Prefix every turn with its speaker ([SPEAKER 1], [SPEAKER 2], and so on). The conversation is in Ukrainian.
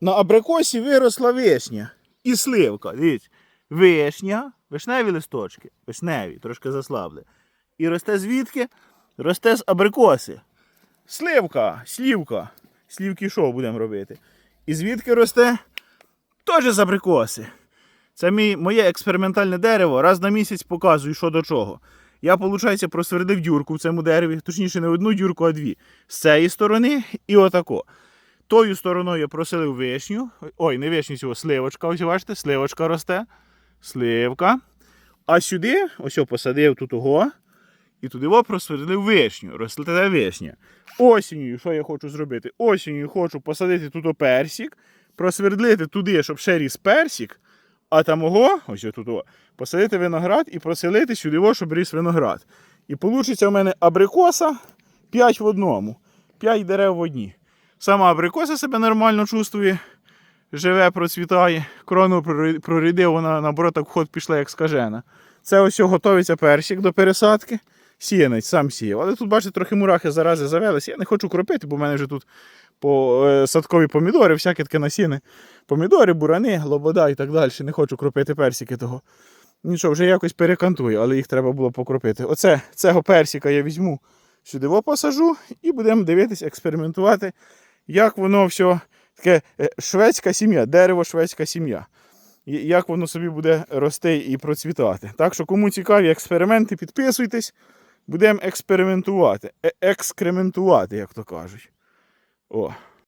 [SPEAKER 1] на абрикосі виросла вишня і сливка. Дивіться, вишня, вишневі листочки, вишневі, трошки заслабли. І росте звідки? Росте з абрикоси. Сливка, слівка. Слівки шоу будемо робити. І звідки росте? Теж з абрикоси. Це мій, моє експериментальне дерево. Раз на місяць показую, що до чого. Я, виходить, просвердив дюрку в цьому дереві, точніше, не одну дюрку, а дві. З цієї сторони і отако. Тою стороною я проселив вишню. Ой, не вишню цього, сливочка. Ось бачите, сливочка росте. Сливка. А сюди, ось я посадив тут ого. І туди во просвердлив вишню. Росте вишня. Осінню, що я хочу зробити? Осінню хочу посадити тут персик, просвердлити туди, щоб ще ріс персик. А там ого, ось тут о, посадити виноград і проселити сюди, о, щоб ріс виноград. І вийде у мене абрикоса 5 в одному. 5 дерев в одній. Сама абрикоса себе нормально чувствує, живе, процвітає. Крону прорядив, вона наоборот так в ход пішла, як скажена. Це ось готується персик до пересадки. Сіянець сам сіяв. Але тут, бачите, трохи мурахи зарази завелися. Я не хочу кропити, бо в мене вже тут по е, садкові помідори, всяке таке насінне. Помідори, бурани, лобода і так далі. Не хочу кропити персики того. Нічого, вже якось перекантую, але їх треба було покропити. Оце цього персика я візьму сюди посажу і будемо дивитись, експериментувати, як воно все таке е, шведська сім'я, дерево шведська сім'я. Як воно собі буде рости і процвітати. Так що, кому цікаві експерименти, підписуйтесь, будемо експериментувати, е- екскрементувати, як то кажуть. О.